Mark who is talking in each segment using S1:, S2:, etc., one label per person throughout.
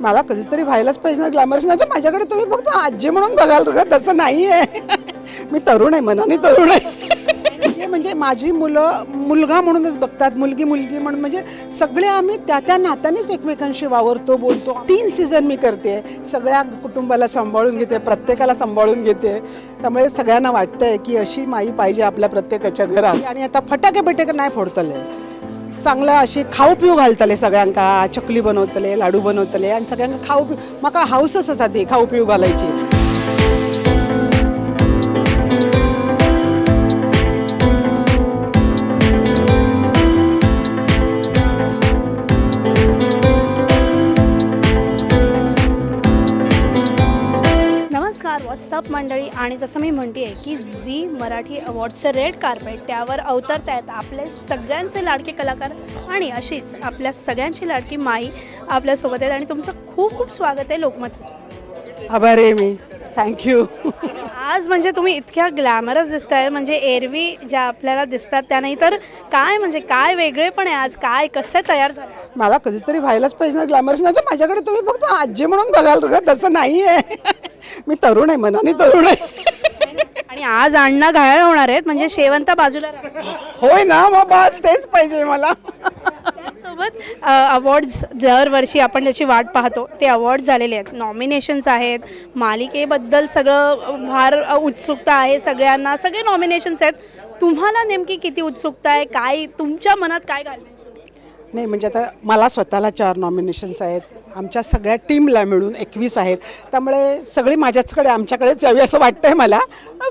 S1: मला कधीतरी व्हायलाच पाहिजे ना ग्लॅमरस नाही तर माझ्याकडे तुम्ही फक्त आजी म्हणून बघाल ग तसं नाही आहे मी तरुण आहे मनाने तरुण आहे. म्हणजे माझी मुलं मुलगा म्हणूनच बघतात मुलगी मुलगी म्हणून. म्हणजे सगळे आम्ही त्या त्या नात्यानेच एकमेकांशी वावरतो बोलतो. तीन सीझन मी करते सगळ्या कुटुंबाला सांभाळून घेते प्रत्येकाला सांभाळून घेते. त्यामुळे सगळ्यांना वाटतंय की अशी माई पाहिजे आपल्या प्रत्येकाच्या घरात. आणि आता फटाके बिटाके नाही फोडतले. चांगलं अशी खाऊ पिऊ घालतले सगळ्यांका चकली बनवतले लाडू बनवतले आणि सगळ्यांका खाऊ पिऊ म्हाका हाऊसच आसा ती खाऊ पिऊ घालायची.
S2: नमस्कार व्हॉट्सअप मंडळी. आणि जसं मी म्हणते आहे की झी मराठी अवॉर्डचं रेड कार्पेट त्यावर अवतरत आहेत आपले सगळ्यांचे लाडके कलाकार आणि अशीच आपल्या सगळ्यांची लाडकी माई आपल्यासोबत आहेत. आणि तुमचं खूप खूप स्वागत आहे लोकमत.
S1: आभार आहे मी. थँक्यू
S2: आज म्हणजे तुम्ही इतक्या ग्लॅमरस दिसत आहे म्हणजे एरवी ज्या आपल्याला दिसतात त्या नाही तर काय म्हणजे काय वेगळे पण आहे आज? काय कसं तयार झालं?
S1: मला कधीतरी व्हायलाच पाहिजे ना ग्लॅमरस नाही तर माझ्याकडे तुम्ही फक्त आजी म्हणून बघाल तसं नाही आहे मी तरुण आहे मनाने तरुण आहे.
S2: आणि आज अण्णा घायाळ होणार आहेत म्हणजे शेवंता बाजूला राहणार
S1: होय ना मग बस तेच पाहिजे मला.
S2: त्याचसोबत अवॉर्ड्स दरवर्षी आपण त्याची वाट पाहतो ते अवॉर्ड झालेले आहेत. नॉमिनेशन्स आहेत. मालिकेबद्दल सगळं फार अ, उत्सुकता आहे सगळ्यांना. सगळे नॉमिनेशन्स आहेत. तुम्हाला नेमकी किती उत्सुकता आहे? काय तुमच्या मनात काय घालण्याचं
S1: नाही म्हणजे आता मला स्वतःला चार नॉमिनेशन्स आहेत. आमच्या सगळ्या टीमला मिळून एकवीस आहेत. त्यामुळे सगळी माझ्याचकडे आमच्याकडेच यावी असं वाटतंय मला.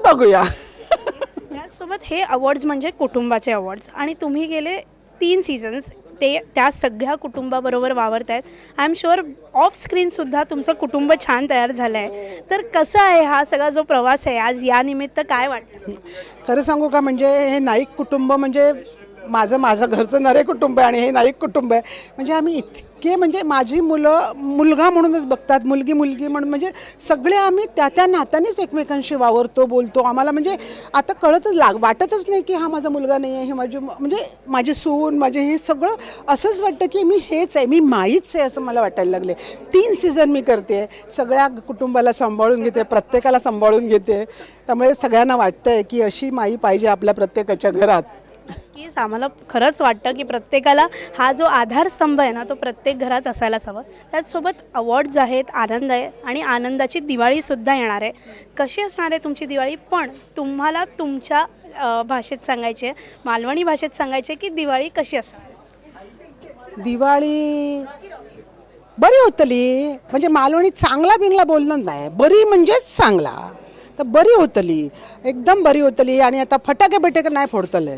S1: बघूया.
S2: त्याचसोबत हे अवॉर्ड्स म्हणजे कुटुंबाचे अवॉर्ड्स आणि तुम्ही गेले तीन सीझन्स ते त्या सगळ्या कुटुंबाबरोबर वावरत आहेत. आय एम शुअर ऑफ स्क्रीनसुद्धा तुमचं कुटुंब छान तयार झालं आहे तर कसं आहे हा सगळा जो प्रवास आहे आज या निमित्त काय वाटतं?
S1: खरं सांगू का म्हणजे हे नाईक कुटुंब म्हणजे माझं माझं घरचं नरे कुटुंब आहे आणि हे नाईक कुटुंब आहे. म्हणजे आम्ही इतके म्हणजे माझी मुलं मुलगा म्हणूनच बघतात मुलगी मुलगी म्हणून. म्हणजे सगळे आम्ही त्या त्या नात्यानेच एकमेकांशी वावरतो बोलतो. आम्हाला म्हणजे आता कळतच लाग वाटतच नाही की हा माझा मुलगा नाही आहे हे माझी म्हणजे माझी सून माझे हे सगळं असंच वाटतं की मी हेच आहे मी माईच आहे असं मला वाटायला लागले. तीन सीझन मी करते. सगळ्या कुटुंबाला सांभाळून घेते प्रत्येकाला सांभाळून घेते. त्यामुळे सगळ्यांना वाटतं आहे की अशी माई पाहिजे आपल्या प्रत्येकाच्या घरात.
S2: नक्कीच. आम्हाला खरंच वाटतं की प्रत्येकाला हा जो आधारस्तंभ आहे ना तो प्रत्येक घरात असायलाच हवा. त्याचसोबत अवॉर्ड्स आहेत आनंद आहे आणि आनंदाची दिवाळीसुद्धा येणार आहे. कशी असणार आहे तुमची दिवाळी? पण तुम्हाला तुमच्या अ, भाषेत सांगायचे मालवणी भाषेत सांगायचे की दिवाळी कशी असणार?
S1: दिवाळी बरी होतली. म्हणजे मालवणी चांगला बिंगला बोलणं नाही. बरी म्हणजेच चांगला. तर बरी होतली. एकदम बरी होतली आणि आता फटाके बिटाके नाही फोडतले.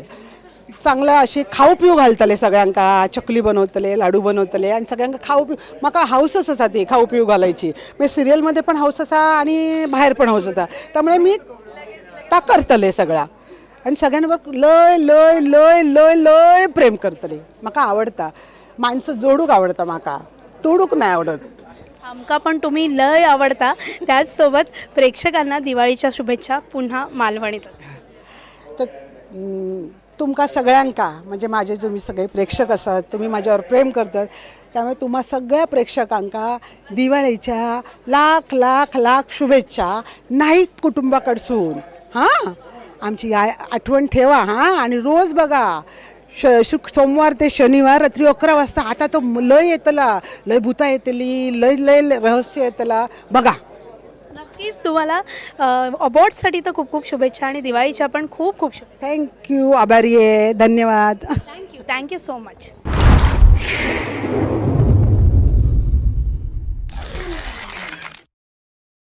S1: चांगलं अशी खाऊ पिऊ घालतले सगळ्यांका चकली बनवतले लाडू बनवतले आणि सगळ्यांका खाऊ पिऊ म्हाका हाऊसच आसा ती खाऊ पिऊ घालायची. म्हणजे सिरियलमध्ये पण हाऊस असा आणि बाहेर पण हाऊस होता त्यामुळे मी ता करतले सगळा आणि सगळ्यांवर लय लय लय लय लय प्रेम करतले. म्हाका आवडता. माणसं जोडूक आवडता म्हाका तोडूक नाही आवडत.
S2: आमका पण तुम्ही लय आवडता. त्याचसोबत प्रेक्षकांना दिवाळीच्या शुभेच्छा पुन्हा मालवणीत
S1: तर तुमका सगळ्यांका म्हणजे माझे तुम्ही सगळे प्रेक्षक असत तुम्ही माझ्यावर प्रेम करतात त्यामुळे तुम्हा सगळ्या प्रेक्षकांका दिवाळीच्या लाख लाख लाख शुभेच्छा नाईक कुटुंबाकडसून. हां? आमची या आठवण ठेवा हां? आणि रोज बघा श शुक सोमवार ते शनिवार रात्री अकरा वाजता आता तो लय येतला लय भूता येतली लय लय रहस्य येतला बघा.
S2: नक्कीच तुम्हाला अवॉर्डसाठी तर खूप खूप शुभेच्छा आणि दिवाळीच्या पण खूप खूप शुभेच्छा.
S1: थँक्यू आभारी आहे. धन्यवाद.
S2: Thank you thank you so much